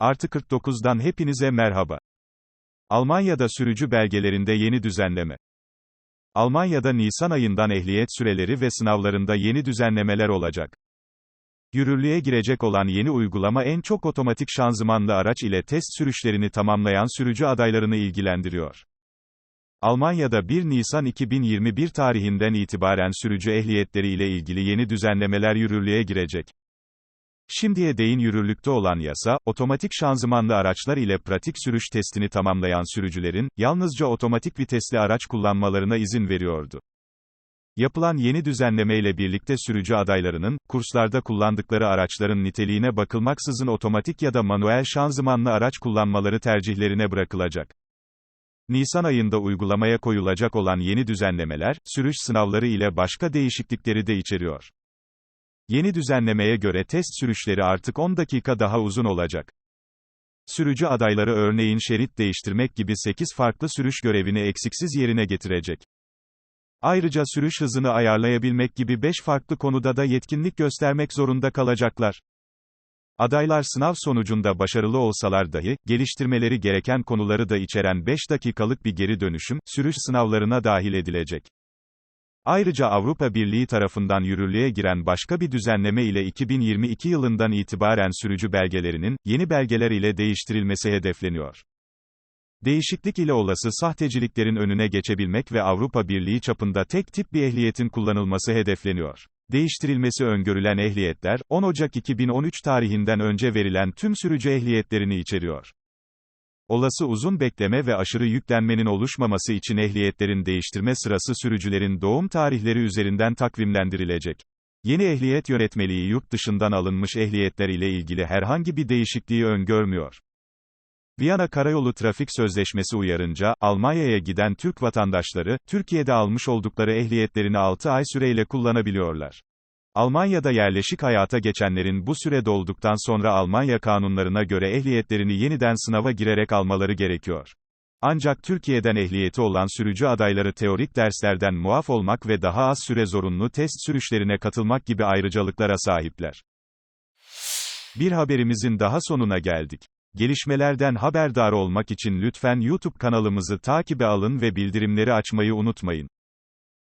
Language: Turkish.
Artı 49'dan hepinize merhaba. Almanya'da sürücü belgelerinde yeni düzenleme. Almanya'da Nisan ayından ehliyet süreleri ve sınavlarında yeni düzenlemeler olacak. Yürürlüğe girecek olan yeni uygulama en çok otomatik şanzımanlı araç ile test sürüşlerini tamamlayan sürücü adaylarını ilgilendiriyor. Almanya'da 1 Nisan 2021 tarihinden itibaren sürücü ehliyetleri ile ilgili yeni düzenlemeler yürürlüğe girecek. Şimdiye değin yürürlükte olan yasa, otomatik şanzımanlı araçlar ile pratik sürüş testini tamamlayan sürücülerin, yalnızca otomatik vitesli araç kullanmalarına izin veriyordu. Yapılan yeni düzenlemeyle birlikte sürücü adaylarının, kurslarda kullandıkları araçların niteliğine bakılmaksızın otomatik ya da manuel şanzımanlı araç kullanmaları tercihlerine bırakılacak. Nisan ayında uygulamaya koyulacak olan yeni düzenlemeler, sürüş sınavları ile başka değişiklikleri de içeriyor. Yeni düzenlemeye göre test sürüşleri artık 10 dakika daha uzun olacak. Sürücü adayları örneğin şerit değiştirmek gibi 8 farklı sürüş görevini eksiksiz yerine getirecek. Ayrıca sürüş hızını ayarlayabilmek gibi 5 farklı konuda da yetkinlik göstermek zorunda kalacaklar. Adaylar sınav sonucunda başarılı olsalar dahi, geliştirmeleri gereken konuları da içeren 5 dakikalık bir geri dönüşüm, sürüş sınavlarına dahil edilecek. Ayrıca Avrupa Birliği tarafından yürürlüğe giren başka bir düzenleme ile 2022 yılından itibaren sürücü belgelerinin, yeni belgeler ile değiştirilmesi hedefleniyor. Değişiklik ile olası sahteciliklerin önüne geçebilmek ve Avrupa Birliği çapında tek tip bir ehliyetin kullanılması hedefleniyor. Değiştirilmesi öngörülen ehliyetler, 10 Ocak 2013 tarihinden önce verilen tüm sürücü ehliyetlerini içeriyor. Olası uzun bekleme ve aşırı yüklenmenin oluşmaması için ehliyetlerin değiştirme sırası sürücülerin doğum tarihleri üzerinden takvimlendirilecek. Yeni ehliyet yönetmeliği yurt dışından alınmış ehliyetler ile ilgili herhangi bir değişikliği öngörmüyor. Viyana Karayolu Trafik Sözleşmesi uyarınca, Almanya'ya giden Türk vatandaşları, Türkiye'de almış oldukları ehliyetlerini 6 ay süreyle kullanabiliyorlar. Almanya'da yerleşik hayata geçenlerin bu süre dolduktan sonra Almanya kanunlarına göre ehliyetlerini yeniden sınava girerek almaları gerekiyor. Ancak Türkiye'den ehliyeti olan sürücü adayları teorik derslerden muaf olmak ve daha az süre zorunlu test sürüşlerine katılmak gibi ayrıcalıklara sahipler. Bir haberimizin daha sonuna geldik. Gelişmelerden haberdar olmak için lütfen YouTube kanalımızı takibe alın ve bildirimleri açmayı unutmayın.